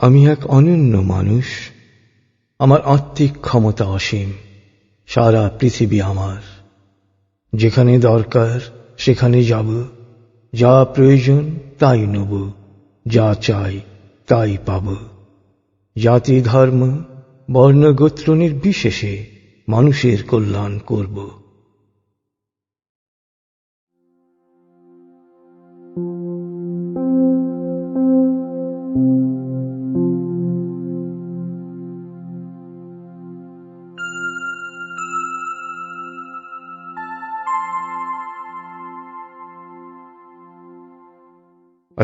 আমি এক অনন্য মানুষ। আমার আত্মিক ক্ষমতা অসীম, সারা পৃথিবী আমার। যেখানে দরকার, সেখানে যাব। যা প্রয়োজন, তাই নেব। যা চাই, তাই পাব। জাতি, ধর্ম, বর্ণ, গোত্র নির্বিশেষে মানুষের কল্যাণ করব।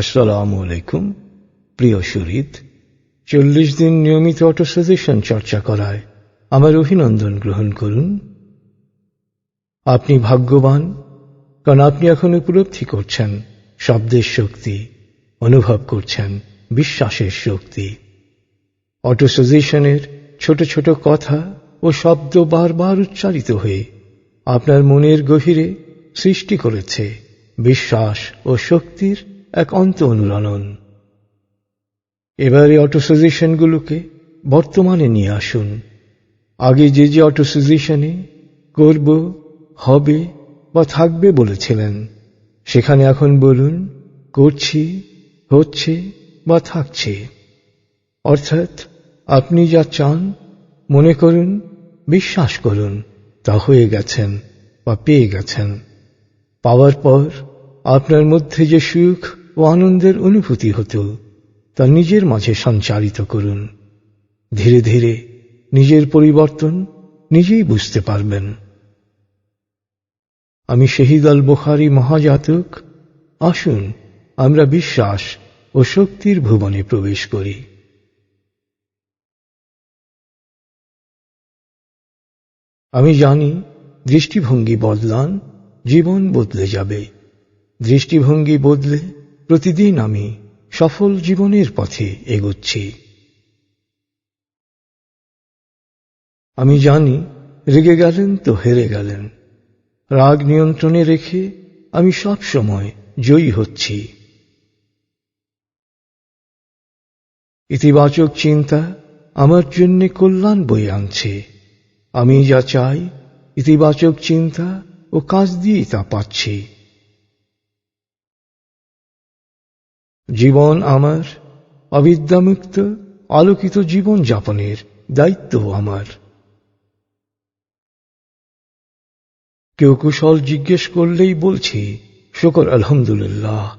আসসালামু আলাইকুম, প্রিয় সুরিত চল্লিশ দিন নিয়মিত অটো সাজেশন চর্চা করায় আমার অভিনন্দন গ্রহণ করুন। আপনি ভাগ্যবান, কারণ আপনি এখন উপলব্ধি করছেন, শব্দের শক্তি, অনুভব করছেন, বিশ্বাসের শক্তি। অটো সাজেশনের ছোট ছোট কথা ও শব্দ বারবার উচ্চারিত হয়ে আপনার মনের গভীরে সৃষ্টি করেছে, বিশ্বাস ও শক্তির এক অন্ত অনুরণন। এবারে অটো সাজেশনগুলোকে বর্তমানে নিয়ে আসুন। আগে যে যে অটো সাজেশনে করব, হবে বা থাকবে বলেছিলেন, সেখানে এখন বলুন, করছি, হচ্ছে বা থাকছে। অর্থাৎ আপনি যা চান, মনে করুন, বিশ্বাস করুন, তা হয়ে গেছেন বা পেয়ে গেছেন। পাওয়ার পর আপনার মধ্যে যে সুখ ও আনন্দের অনুভূতি হতো, তা নিজের মাঝে সঞ্চারিত করুন। ধীরে ধীরে নিজের পরিবর্তন নিজেই বুঝতে পারবেন। আমি শহীদ আল বুখারি মহাজাতক। আসুন, আমরা বিশ্বাস ও শক্তির ভুবনে প্রবেশ করি। আমি জানি দৃষ্টিভঙ্গি বদলান, জীবন বদলে যাবে। দৃষ্টিভঙ্গি বদলে প্রতিদিন আমি সফল জীবনের পথে এগুচ্ছি। আমি জানি রেগে গেলেন তো হেরে গেলেন। রাগ নিয়ন্ত্রণে রেখে আমি সব সময় জয়ী হচ্ছি। ইতিবাচক চিন্তা আমার জন্য কল্যাণ বই আনছে। আমি যা চাই ইতিবাচক চিন্তা ও কাজ দিয়ে তা পাচ্ছি। জীবন আমার, অবিদ্যামুক্ত, আলোকিত জীবন যাপনের দায়িত্ব আমার। কেউ কুশল জিজ্ঞেস করলেই বলছি, শকর আলহামদুলিল্লাহ,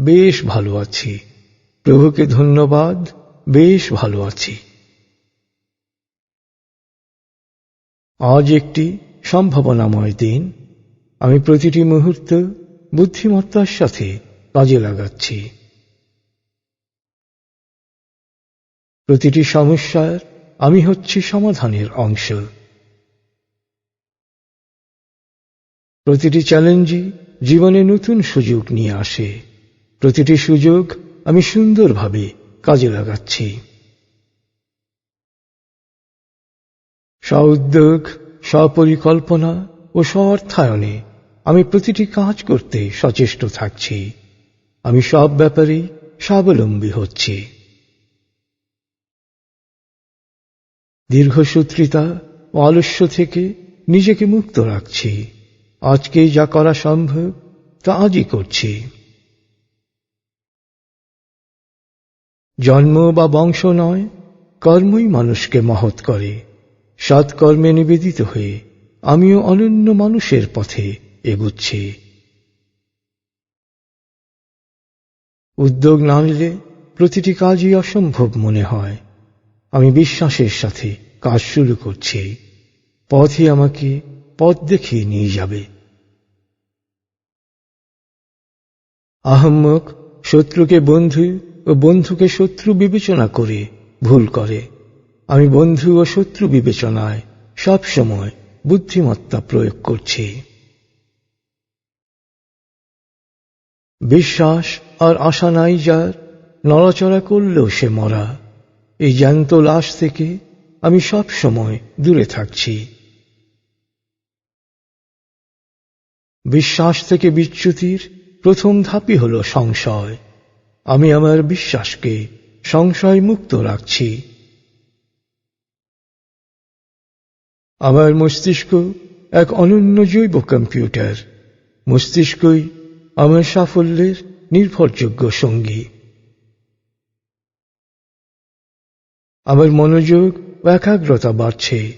বেশ ভালো আছি। প্রভুকে ধন্যবাদ, বেশ ভালো আছি। আজ একটি সম্ভাবনাময় দিন। আমি প্রতিটি মুহূর্ত বুদ্ধিমত্তার সাথে কাজে লাগাচ্ছি। প্রতিটি সমস্যার আমি হচ্ছি সমাধানের অংশ। প্রতিটি চ্যালেঞ্জই জীবনে নতুন সুযোগ নিয়ে আসে। প্রতিটি সুযোগ আমি সুন্দরভাবে কাজে লাগাচ্ছি। স্বউদ্যোগ স্বপরিকল্পনা ও স্বঅর্থায়নে আমি প্রতিটি কাজ করতে সচেষ্ট থাকছি। আমি সব ব্যাপারেই স্বাবলম্বী হচ্ছি। দীর্ঘসূত্রিতা ও আলস্য থেকে নিজেকে মুক্ত রাখছি। আজকে যা করা সম্ভব, তা আজই করছি। জন্ম বা বংশ নয়, কর্মই মানুষকে মহৎ করে। সৎকর্মে নিবেদিত হয়ে আমিও অনন্য মানুষের পথে এগুচ্ছি। উদ্যোগ না নিলে প্রতিটি কাজই অসম্ভব মনে হয়। আমি বিশ্বাসের সাথে কাজ শুরু করছি। পথই আমাকে পথ দেখিয়ে নিয়ে যাবে। আহম্মক শত্রুকে বন্ধু ও বন্ধুকে শত্রু বিবেচনা করে ভুল করে। আমি বন্ধু ও শত্রু বিবেচনায় সব সময় বুদ্ধিমত্তা প্রয়োগ করছি। বিশ্বাস আর আশা নাই যার, নড়াচড়া করলেও সে মরা। এই জ্যান্ত লাশ থেকে আমি সব সময় দূরে থাকছি। বিশ্বাস থেকে বিচ্যুতির প্রথম ধাপই হল সংশয়। আমি আমার বিশ্বাসকে সংশয় মুক্ত রাখছি। আমার মস্তিষ্ক এক অনন্য জৈব কম্পিউটার। মস্তিষ্কই আমার সাফল্যের নির্ভরযোগ্য সঙ্গী। আমার মনোযোগ ও একাগ্রতা বাড়ছে।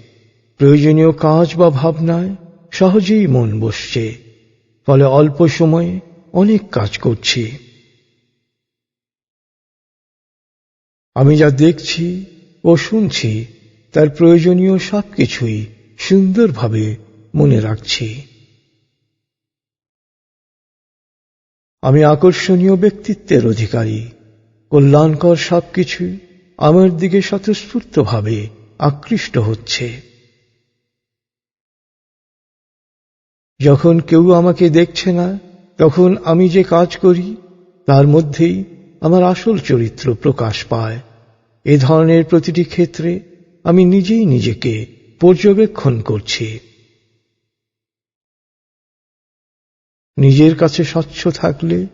প্রয়োজনীয় কাজ বা ভাবনায় সহজেই মন বসছে। ফলে অল্প সময়ে অনেক কাজ করছি। আমি যা দেখছি ও শুনছি, তার প্রয়োজনীয় সবকিছুই সুন্দরভাবে মনে রাখছি। আমি আকর্ষণীয় ব্যক্তিত্বের অধিকারী। কল্যাণকর সবকিছু আমার দিকে স্বতঃস্ফূর্তভাবে আকৃষ্ট হচ্ছে। যখন কেউ আমাকে দেখছে না, তখন আমি যে কাজ করি, তার মধ্যেই আমার আসল চরিত্র প্রকাশ পায়। এ ধরনের প্রতিটি ক্ষেত্রে আমি নিজেই নিজেকে পর্যবেক্ষণ করছি। নিজের কাছে স্বচ্ছ থাকলে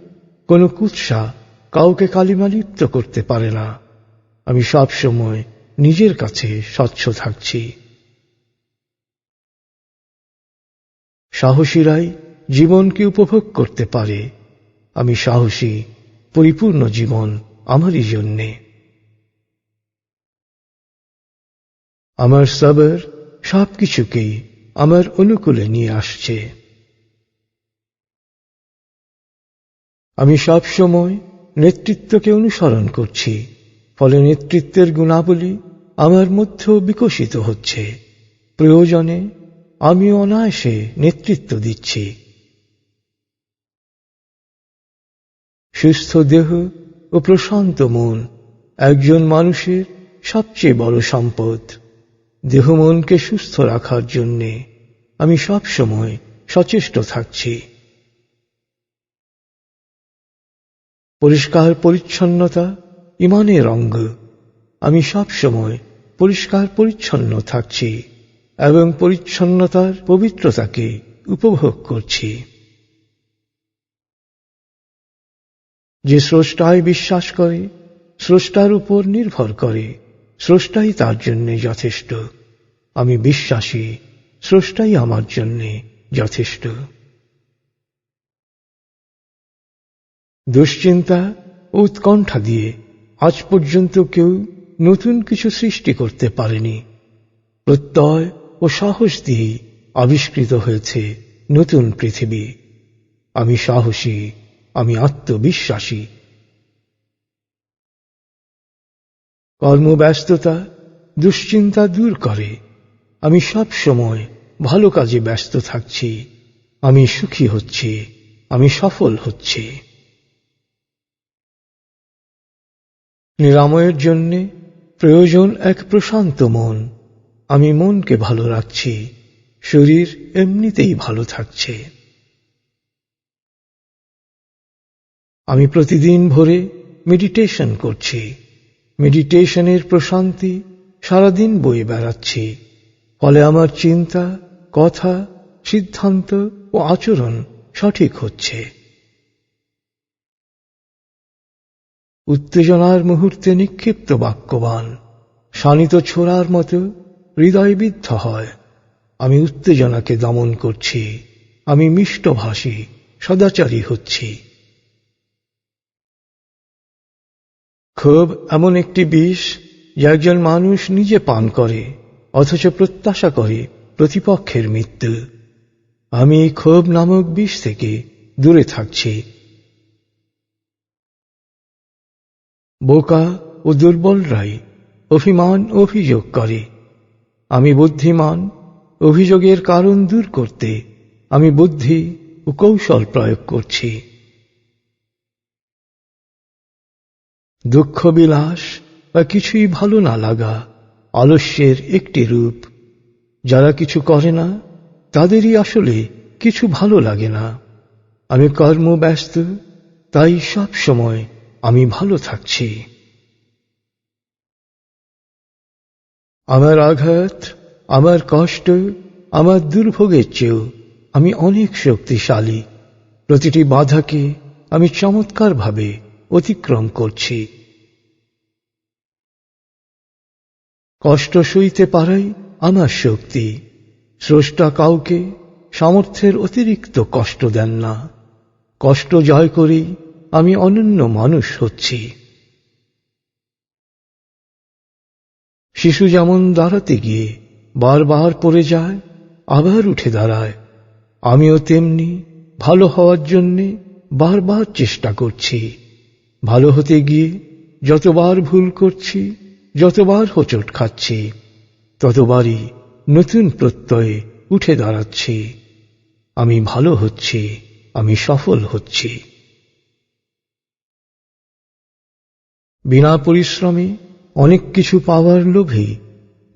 কোনো কুৎসা কাউকে কালিমালিপ্ত করতে পারে না। আমি সব সময় নিজের কাছে স্বচ্ছ থাকছি। সাহসীরাই জীবনকে উপভোগ করতে পারে। আমি সাহসী, পরিপূর্ণ জীবন আমারই জন্যে। আমার সবর সবকিছুকেই আমার অনুকূলে নিয়ে আসছে। আমি সব সময় নেতৃত্বকে অনুসরণ করছি। ফলে নেতৃত্বের গুণাবলী আমার মধ্যেও বিকশিত হচ্ছে। প্রয়োজনে আমি অনায়াসে নেতৃত্ব দিচ্ছি। সুস্থ দেহ ও প্রশান্ত মন একজন মানুষের সবচেয়ে বড় সম্পদ। দেহ মনকে সুস্থ রাখার জন্যে আমি সব সময় সচেষ্ট থাকছি। পরিষ্কার পরিচ্ছন্নতা ইমানের অঙ্গ। আমি সব সময় পরিষ্কার পরিচ্ছন্ন থাকছি এবং পরিচ্ছন্নতার পবিত্রতাকে উপভোগ করছি। যে স্রষ্টায় বিশ্বাস করে, স্রষ্টার উপর নির্ভর করে, স্রষ্টাই তার জন্য যথেষ্ট। আমি বিশ্বাসী, স্রষ্টাই আমার জন্য যথেষ্ট। দুশ্চিন্তা, উৎকণ্ঠা দিয়ে আজ পর্যন্ত কেউ নতুন কিছু সৃষ্টি করতে পারেনি। প্রত্যয় ও সাহস দিয়ে আবিষ্কৃত হয়েছে নতুন পৃথিবী। আমি সাহসী, আমি আত্মবিশ্বাসী। কর্মব্যস্ততা দুশ্চিন্তা দূর করে। আমি সব সময় ভালো কাজে ব্যস্ত থাকছি। আমি সুখী হচ্ছি। আমি সফল হচ্ছি। নিরাময়ের জন্যে প্রয়োজন এক প্রশান্ত মন। আমি মনকে ভালো রাখছি, শরীর এমনিতেই ভালো থাকছে। আমি প্রতিদিন ভোরে মেডিটেশন করছি। মেডিটেশনের প্রশান্তি সারাদিন বয়ে বেড়াচ্ছি। ফলে আমার চিন্তা, কথা, সিদ্ধান্ত ও আচরণ সঠিক হচ্ছে। উত্তেজনার মুহূর্তে নিক্ষিপ্ত বাক্যবান। শানিত ছোড়ার মতো হৃদয়বিদ্ধ হয়। আমি উত্তেজনাকে দমন করছি। আমি মিষ্টভাষী, সদাচারী হচ্ছি। ক্ষোভ এমন একটি বিষ যা একজন মানুষ নিজে পান করে, অথচ প্রত্যাশা করে প্রতিপক্ষের মৃত্যু। আমি ক্ষোভ নামক বিষ থেকে দূরে থাকছি। বোকা ও দুর্বলরাই অভিমান অভিযোগ করে। আমি বুদ্ধিমান, অভিযোগের কারণ দূর করতে আমি বুদ্ধি ও কৌশল প্রয়োগ করছি। দুঃখ, বিলাস বা কিছুই ভালো না লাগা আলস্যের একটি রূপ। যারা কিছু করে না, তাদেরই আসলে কিছু ভালো লাগে না। আমি কর্মব্যস্ত, তাই সব সময় আমি ভালো থাকছি। আমার আঘাত, আমার কষ্ট, আমার দুর্ভোগের চেয়েও আমি অনেক শক্তিশালী। প্রতিটি বাধাকে আমি চমৎকারভাবে অতিক্রম করছি। কষ্ট সইতে পারাই আমার শক্তি। স্রষ্টা কাউকে সামর্থ্যের অতিরিক্ত কষ্ট দেন না। কষ্ট জয় করেই আমি অনন্য মানুষ হচ্ছি। শিশু যেমন দাঁড়াতে গিয়ে বারবার পড়ে যায়, আবার উঠে দাঁড়ায়। আমিও তেমনি ভালো হওয়ার জন্যে বারবার চেষ্টা করছি। ভালো হতে গিয়ে যতবার ভুল করছি, যতবার হোঁচট খাচ্ছি, ততবারই নতুন প্রত্যয়ে উঠে দাঁড়াচ্ছি। আমি ভালো হচ্ছি, আমি সফল হচ্ছি। বিনা পরিশ্রমে অনেক কিছু পাওয়ার লোভে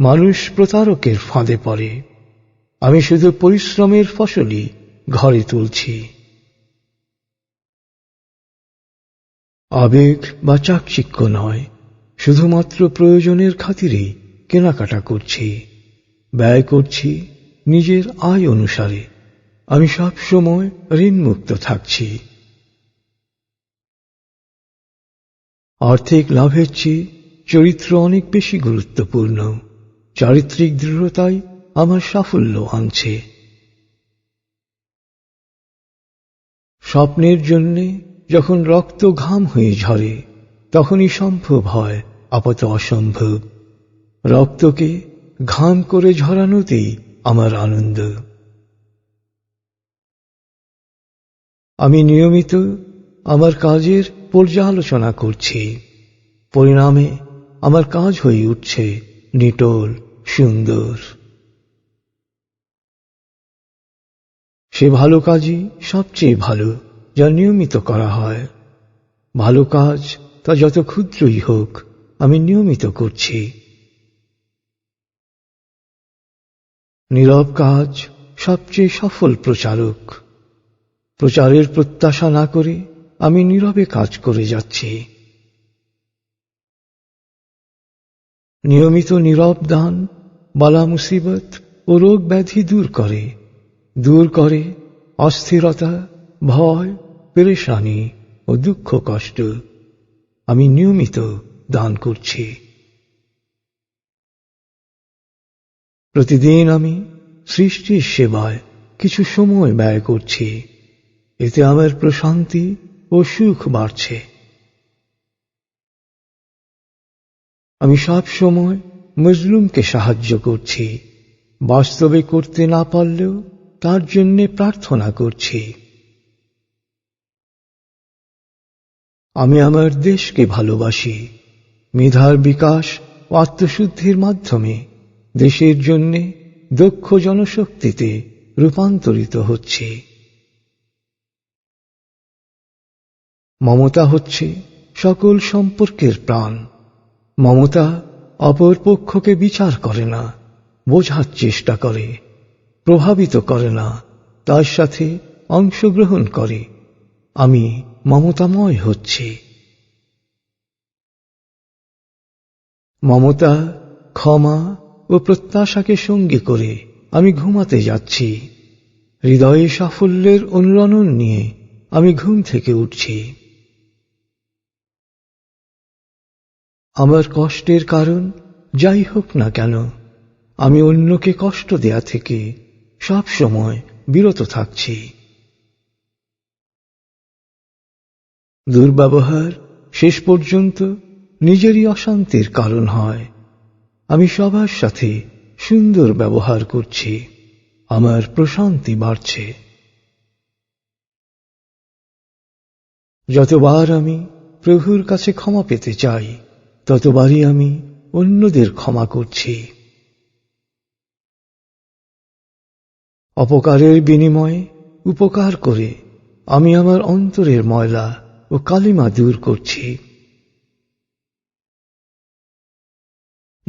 মানুষ প্রতারকের ফাঁদে পড়ে। আমি শুধু পরিশ্রমের ফসলই ঘরে তুলছি। আবেগ বা চাকচিক্য নয়, শুধুমাত্র প্রয়োজনের খাতিরেই কেনাকাটা করছি। ব্যয় করছি নিজের আয় অনুসারে। আমি সব সময় ঋণমুক্ত থাকছি। আর্থিক লাভের চেয়ে চরিত্র অনেক বেশি গুরুত্বপূর্ণ। চারিত্রিক দৃঢ়তাই আমার সাফল্য আনছে। স্বপ্নের জন্যে যখন রক্ত ঘাম হয়ে ঝরে, তখনই সম্ভব হয় আপাত অসম্ভব। রক্তকে ঘাম করে ঝরানোতেই আমার আনন্দ। আমি নিয়মিত আমার কাজের পর্যালোচনা করছি। পরিণামে আমার কাজ হয়ে উঠছে নিটোল, সুন্দর। সে ভালো কাজই সবচেয়ে ভালো, যা নিয়মিত করা হয়। ভালো কাজ তা যত ক্ষুদ্রই হোক, আমি নিয়মিত করছি। নীরব কাজ সবচেয়ে সফল প্রচারক। প্রচারের প্রত্যাশা না করে আমি নীরবে কাজ করে যাচ্ছি। নিয়মিত নীরব দান, বালা মুসিবত ও রোগ ব্যাধি দূর করে। দূর করে অস্থিরতা, ভয়, পেরেশানি ও দুঃখ কষ্ট। আমি নিয়মিত দান করছি। প্রতিদিন আমি সৃষ্টির সেবায় কিছু সময় ব্যয় করছি। এতে আমার প্রশান্তি ও সুখ বাড়ছে। আমি সব সময় মজলুমকে সাহায্য করছি। বাস্তবে করতে না পারলেও তার জন্যে প্রার্থনা করছি। আমি আমার দেশকে ভালোবাসি। মেধার বিকাশ ও আত্মশুদ্ধির মাধ্যমে দেশের জন্যে দক্ষ জনশক্তিতে রূপান্তরিত হচ্ছে। মমতা হচ্ছে সকল সম্পর্কের প্রাণ। মমতা অপর পক্ষকে বিচার করে না, বোঝার চেষ্টা করে, প্রভাবিত করে না, তার সাথে অংশগ্রহণ করে। আমি মমতাময় হচ্ছি। মমতা ক্ষমা ও প্রত্যাশাকে সঙ্গী করে আমি ঘুমাতে যাচ্ছি। হৃদয়ে সাফল্যের অনুরণন নিয়ে আমি ঘুম থেকে উঠছি। আমার কষ্টের কারণ, যাই হোক না কেন, আমি অন্যকে কষ্ট দেয়া থেকে সব সময় বিরত থাকছি। দুর্ব্যবহার শেষ পর্যন্ত নিজেরই অশান্তির কারণ হয়। আমি সবার সাথে সুন্দর ব্যবহার করছি, আমার প্রশান্তি বাড়ছে। যতবার আমি প্রভুর কাছে ক্ষমা পেতে চাই ততবারই আমি অন্যদের ক্ষমা করছি। অপকারের বিনিময়ে উপকার করে আমি আমার অন্তরের ময়লা ও কালিমা দূর করছি।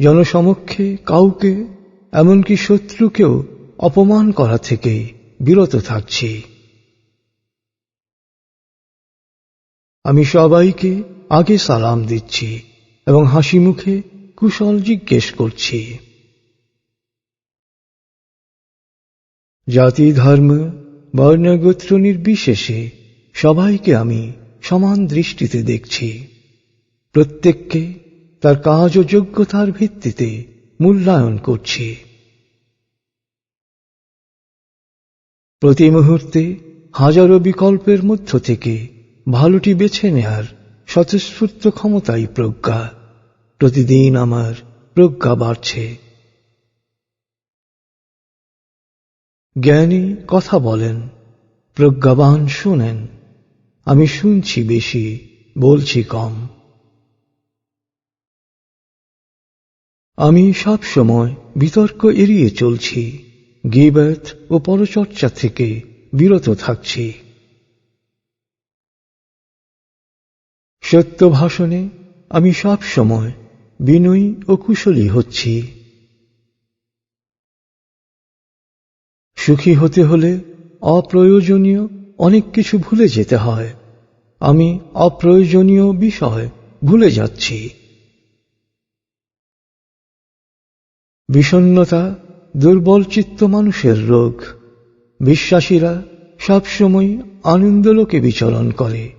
জনসমক্ষে কাউকে, এমনকি শত্রুকেও অপমান করা থেকে বিরত থাকছি। আমি সবাইকে আগে সালাম দিচ্ছি। এবং হাসি মুখে কুশল জিজ্ঞেস করছি, জাতি, ধর্ম বর্ণগোত্র নির্বিশেষে সবাইকে আমি সমান দৃষ্টিতে দেখছি। প্রত্যেককে তার কাজ ও যোগ্যতার ভিত্তিতে মূল্যায়ন করছি। প্রতি মুহূর্তে হাজারো বিকল্পের মধ্য থেকে ভালোটি বেছে নেয়ার স্বতঃস্ফূর্ত ক্ষমতাই প্রজ্ঞা। প্রতিদিন আমার প্রজ্ঞা বাড়ছে। জ্ঞানী কথা বলেন, প্রজ্ঞাবান শুনেন। আমি শুনছি বেশি, বলছি কম। আমি সব সময় বিতর্ক এড়িয়ে চলছি, গিবত ও পরচর্চা থেকে বিরত থাকছি। সত্য ভাষণে আমি সব সময় বিনয়ী ও কুশলী হচ্ছি। সুখী হতে হলে অপ্রয়োজনীয় অনেক কিছু ভুলে যেতে হয়। আমি অপ্রয়োজনীয় বিষয় ভুলে যাচ্ছি। বিষণ্নতা দুর্বল চিত্ত মানুষের রোগ। বিশ্বাসীরা সবসময় আনন্দলোকে বিচরণ করে।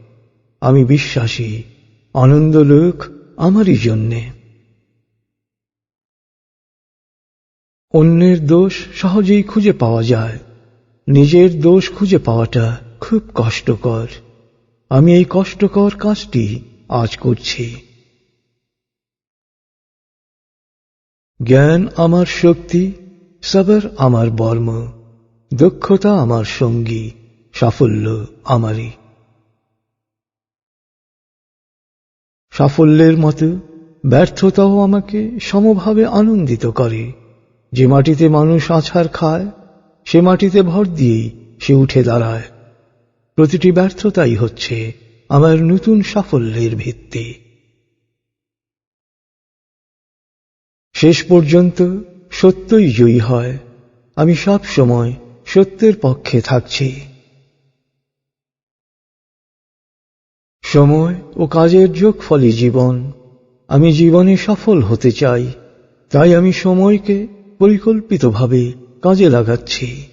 আমি বিশ্বাসী আনন্দলোক আমারই জন্যে। অন্যের দোষ সহজেই খুঁজে পাওয়া যায়। নিজের দোষ খুঁজে পাওয়াটা খুব কষ্টকর। আমি এই কষ্টকর কাজটি আজ করছি। জ্ঞান আমার শক্তি, সবর আমার বর্ম, দক্ষতা আমার সঙ্গী, সাফল্য আমারই। সাফল্যের মতো ব্যর্থতাও আমাকে সমভাবে আনন্দিত করে। যে মাটিতে মানুষ আছাড় খায়, সে মাটিতে ভর দিয়েই সে উঠে দাঁড়ায়। প্রতিটি ব্যর্থতাই হচ্ছে আমার নতুন সাফল্যের ভিত্তি। শেষ পর্যন্ত সত্যই জয়ী হয়, আমি সব সময় সত্যের পক্ষে থাকছি। সময় ও কাজের যোগফলই জীবন, আমি জীবনে সফল হতে চাই, তাই আমি সময়কে পরিকল্পিতভাবে কাজে লাগাচ্ছি।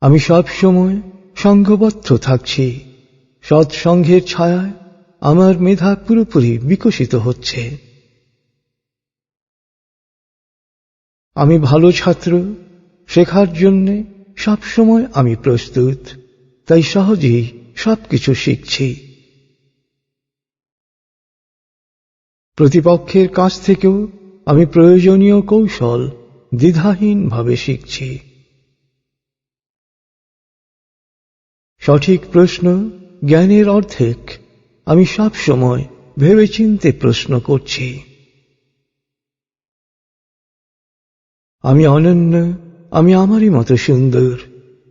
আমি সব সময় সংঘবদ্ধ থাকছি। সৎসংঘের ছায়ায় আমার মেধা পুরোপুরি বিকশিত হচ্ছে। আমি ভালো ছাত্র, শেখার জন্যে সবসময় আমি প্রস্তুত, তাই সহজেই সবকিছু শিখছি। প্রতিপক্ষের কাছ থেকেও আমি প্রয়োজনীয় কৌশল দ্বিধাহীনভাবে শিখছি। সঠিক প্রশ্ন জ্ঞানের অর্ধেক আমি সব সময় ভেবে চিনতে প্রশ্ন করছি। আমি অনন্য, আমি আমারই মতো সুন্দর,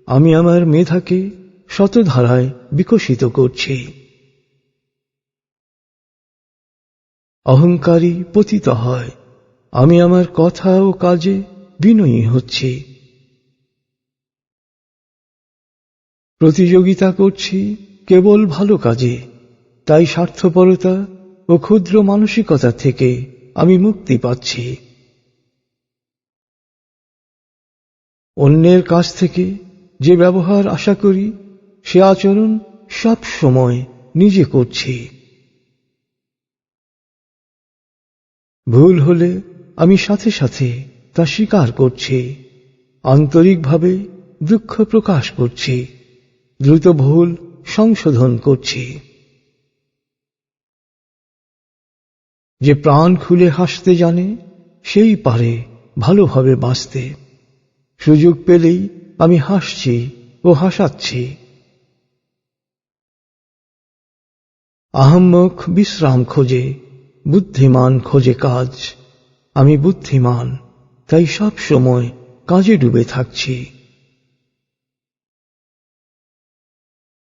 আমি আমার মেধাকে শতধারায় বিকশিত করছি। অহংকারী পতিত হয়। আমি আমার কথা ও কাজে বিনয়ী হচ্ছি। প্রতিযোগিতা করছি কেবল ভালো কাজে। তাই স্বার্থপরতা ও ক্ষুদ্র মানসিকতা থেকে আমি মুক্তি পাচ্ছি। অন্যের কাছ থেকে যে ব্যবহার আশা করি, সে আচরণ সব সময় নিজে করছি। ভুল হলে আমি সাথে সাথে তা স্বীকার করছি। আন্তরিকভাবে দুঃখ প্রকাশ করছি। দ্রুত ভুল সংশোধন করছি। যে প্রাণ খুলে হাসতে জানে, সেই পারে ভালোভাবে বাঁচতে। সুযোগ পেলেই আমি হাসছি ও হাসাচ্ছি। আহম্মক বিশ্রাম খোঁজে বুদ্ধিমান খোঁজে কাজ। আমি বুদ্ধিমান, তাই সব সময় কাজে ডুবে থাকছি।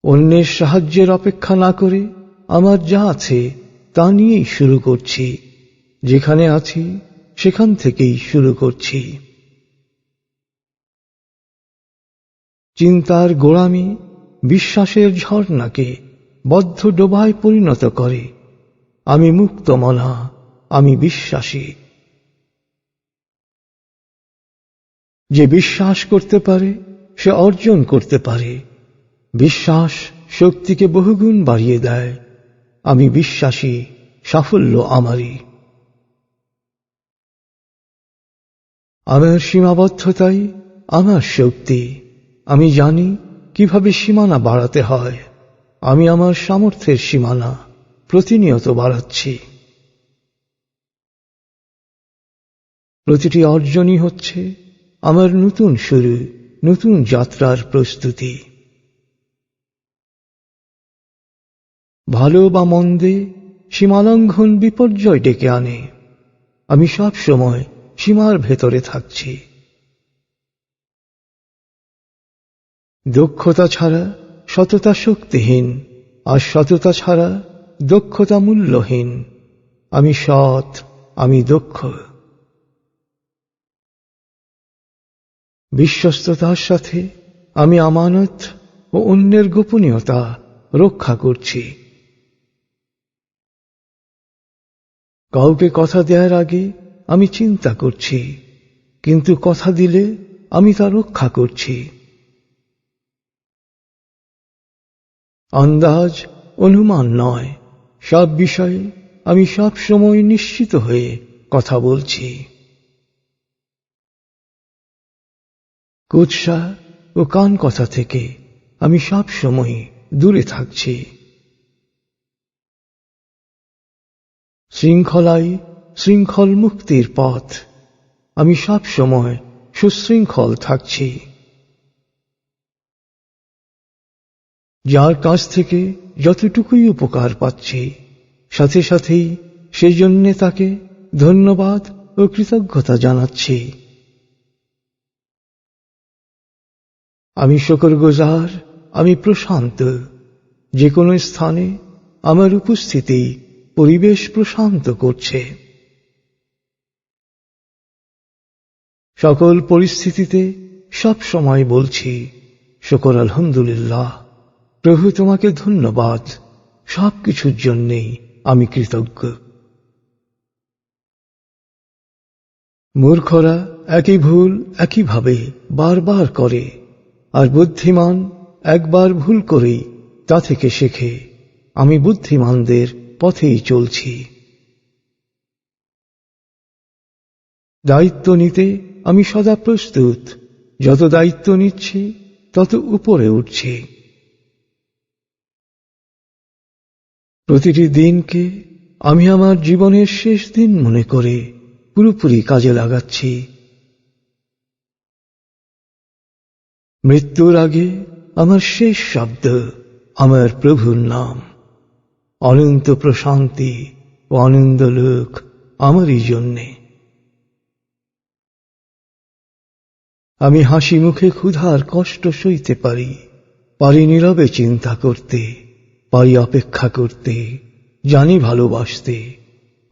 অন্যের সাহায্যের অপেক্ষা না করে আমার যা আছে তা নিয়েই শুরু করছি। যেখানে আছি, সেখান থেকেই শুরু করছি। চিন্তার গোড়ামি, বিশ্বাসের ঝর্ণাকে বদ্ধ ডোবায় পরিণত করে। আমি মুক্ত মনা আমি বিশ্বাসী। যে বিশ্বাস করতে পারে, সে অর্জন করতে পারে। বিশ্বাস শক্তিকে বহুগুণ বাড়িয়ে দেয়। আমি বিশ্বাসী, সাফল্য আমারই। আমার সীমাবদ্ধতাই আমার শক্তি। আমি জানি কীভাবে সীমানা বাড়াতে হয়। আমি আমার সামর্থ্যের সীমানা। প্রতিনিয়ত বাড়াচ্ছি প্রতিটি অর্জনই হচ্ছে আমার নতুন শুরু, নতুন যাত্রার প্রস্তুতি। ভালো বা মন্দে সীমালঙ্ঘন বিপর্যয় ডেকে আনে। আমি সব সময় সীমার ভেতরে থাকছি। দক্ষতা ছাড়া সততা শক্তিহীন, আর সততা ছাড়া দক্ষতা মূল্যহীন আমি সৎ, আমি দক্ষ। বিশ্বস্ততার সাথে আমি আমানত ও অন্যের গোপনীয়তা রক্ষা করছি। কাউকে কথা দেওয়ার আগে আমি চিন্তা করছি, কিন্তু কথা দিলে আমি তা রক্ষা করছি। আন্দাজ, অনুমান নয়। সব বিষয়ে আমি সব সময় নিশ্চিত হয়ে কথা বলছি। কুৎসা ও কান কথা থেকে আমি সব সময় দূরে থাকছি। শৃঙ্খলাই শৃঙ্খল মুক্তির পথ। আমি সব সময় সুশৃঙ্খল থাকছি। যার কাছ থেকে যতটুকুই উপকার পাচ্ছি, সাথে সাথেই সেই জন্যে তাকে ধন্যবাদ ও কৃতজ্ঞতা জানাচ্ছি। আমি শকর গোজার, আমি প্রশান্ত। যে কোনো স্থানে আমার উপস্থিতি পরিবেশ প্রশান্ত করছে। সকল পরিস্থিতিতে সব সময় বলছি, শকর আলহামদুলিল্লাহ। প্রভু তোমাকে ধন্যবাদ। সব কিছুর জন্যেই আমি কৃতজ্ঞ। মূর্খরা একই ভুল একইভাবে বারবার করে, আর বুদ্ধিমান একবার ভুল করেই তা থেকে শেখে। আমি বুদ্ধিমানদের পথেই চলছি। দায়িত্ব নিতে আমি সদা প্রস্তুত। যত দায়িত্ব নিচ্ছি, তত উপরে উঠছি। প্রতিটি দিনকে আমি আমার জীবনের শেষ দিন মনে করে পুরোপুরি কাজে লাগাচ্ছি। মৃত্যুর আগে আমার শেষ শব্দ আমার প্রভুর নাম। অনন্ত প্রশান্তি ও আনন্দ লোক আমারই জন্যে। আমি হাসি মুখে ক্ষুধার কষ্ট সইতে পারি পারি নীরবে চিন্তা করতে। পারি অপেক্ষা করতে, জানি ভালোবাসতে,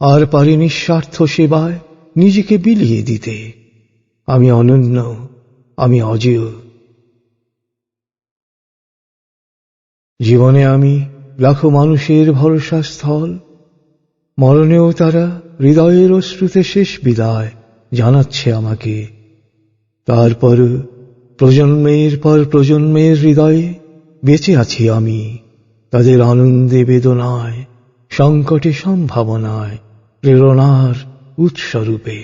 আর পারি নিঃস্বার্থ সেবায় নিজেকে বিলিয়ে দিতে। আমি অনন্য, আমি অজেয়। জীবনে আমি লাখো মানুষের ভরসা স্থল, মরণেও তারা হৃদয়ের অশ্রুতে শেষ বিদায় জানাচ্ছে আমাকে। তারপর প্রজন্মের পর প্রজন্মের হৃদয়ে বেঁচে আছি আমি। তাদের আনন্দে বেদনায়, সংকটে সম্ভাবনায়, প্রেরণার উৎসরূপে।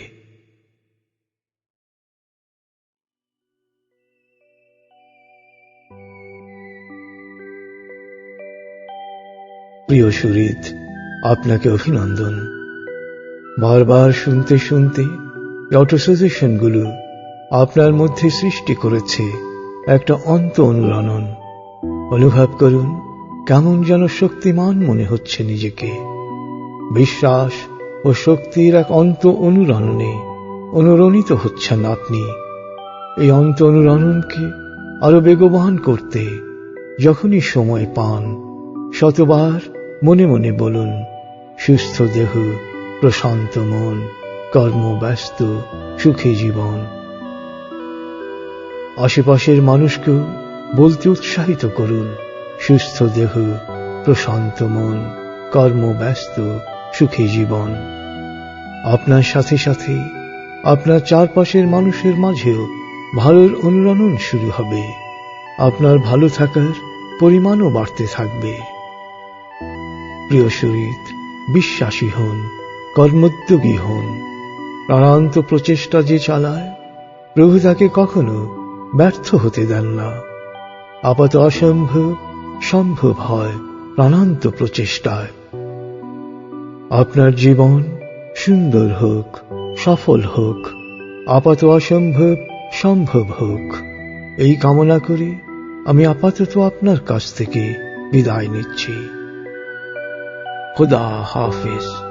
প্রিয় সুরিত আপনাকে অভিনন্দন। বারবার শুনতে শুনতে অটো আপনার মধ্যে সৃষ্টি করেছে একটা অন্ত অনুরণন। অনুভব করুন কেমন যেন শক্তিমান মনে হচ্ছে নিজেকে। বিশ্বাস ও শক্তির এক অন্ত অনুরণনে অনুরণিত হচ্ছেন আপনি। এই অন্ত অনুরণনকে আরও বেগবান করতে যখনই সময় পান, শতবার মনে মনে বলুন, সুস্থ দেহ, প্রশান্ত মন কর্মব্যস্ত সুখী জীবন। আশেপাশের মানুষকেও বলতে উৎসাহিত করুন। সুস্থ দেহ, প্রশান্ত মন কর্মব্যস্ত সুখী জীবন। আপনার সাথে সাথে আপনার চারপাশের মানুষের মাঝেও ভালোর অনুরণন শুরু হবে। আপনার ভালো থাকার পরিমাণও বাড়তে থাকবে। প্রিয় শরীর, বিশ্বাসী হন, কর্মোদ্যোগী হন। প্রাণান্ত প্রচেষ্টা যে চালায়, প্রভু তাকে কখনো ব্যর্থ হতে দেন না। আপাত অসম্ভব সম্ভব হয় প্রাণান্ত প্রচেষ্টায়। আপনার জীবন সুন্দর হোক, সফল হোক, আপাত অসম্ভব সম্ভব হোক। এই কামনা করে আমি আপাতত আপনার কাছ থেকে বিদায় নিচ্ছি। খুদা হাফিজ।